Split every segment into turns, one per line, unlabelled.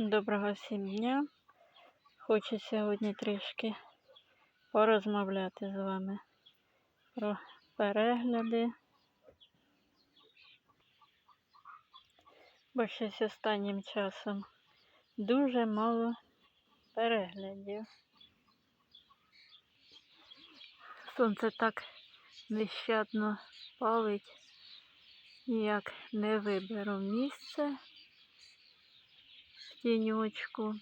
Доброго всім дня. Хочу сьогодні трішки порозмовляти з вами про перегляди. Бо щось останнім часом дуже мало переглядів. Сонце так нещадно палить, ніяк не виберу місце тінючку.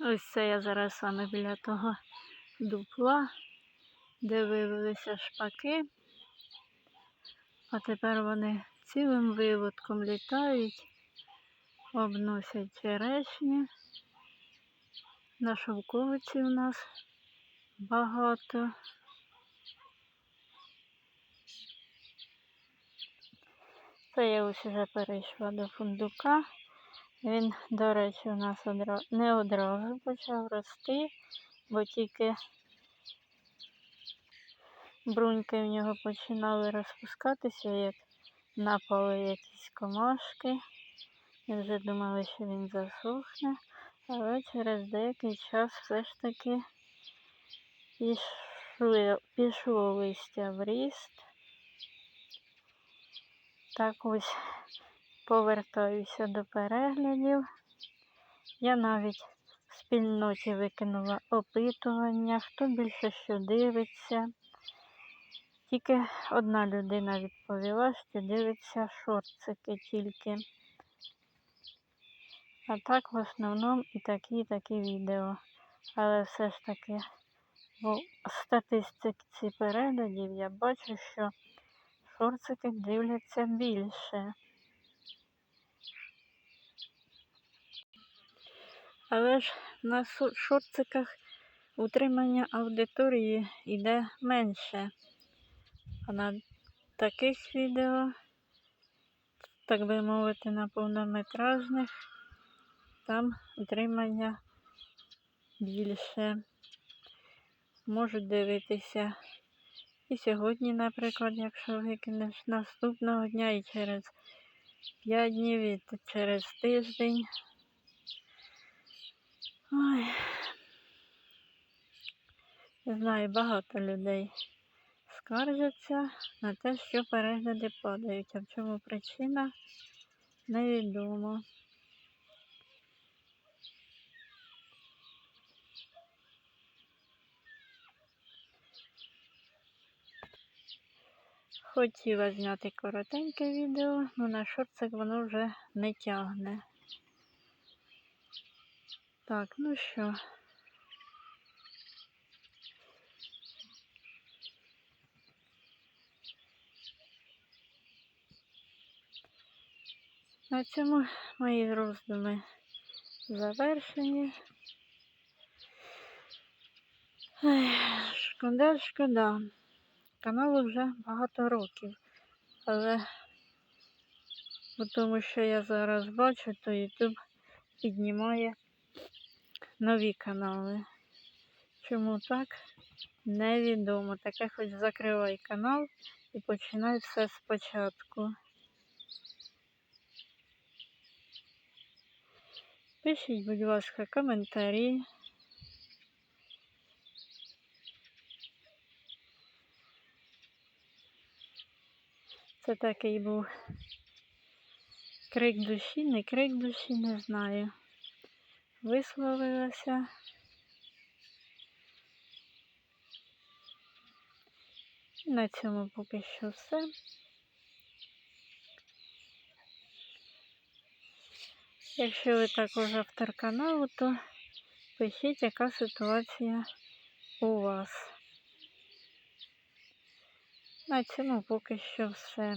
Ось це я зараз саме біля того дупла, де вивелися шпаки, а тепер вони цілим виводком літають, обносять черешні. На шовковиці у нас багато. Це я ось вже перейшла до фундука. Він, до речі, у нас одра... не одразу почав рости, бо тільки бруньки в нього починали розпускатися, як напали якісь комашки. Ми вже думали, що він засохне, але через деякий час все ж таки пішло, пішло листя в ріст. Так ось повертаюся до переглядів. Я навіть в спільноті викинула опитування, хто більше що дивиться. Тільки одна людина відповіла, що дивиться шорцики тільки. А так в основному і такі і такі відео. Але все ж таки в статистиці переглядів я бачу, що шорцики дивляться більше. Але ж на шорциках утримання аудиторії йде менше. А на таких відео, так би мовити, на повнометражних, там утримання більше. Можуть дивитися і сьогодні, наприклад, якщо викинеш наступного дня і через 5 днів, і через тиждень. Ой. Знаю, багато людей скаржаться на те, що перегляди падають. А в чому причина невідомо. Хотіла зняти коротеньке відео, але на шорцик воно вже не тягне. Так, ну що. На цьому мої роздуми завершені. Шкода, шкода. Каналу вже багато років, але тому що я зараз бачу, то YouTube піднімає нові канали. Чому так? Невідомо. Таке хоч закривай канал і починай все спочатку. Пишіть, будь ласка, коментарі. Це такий був крик душі, не крик душі, не знаю. Висловилася. На цьому поки що все. Якщо ви також автор каналу, то пишіть, яка ситуація у вас. На цьому поки що все.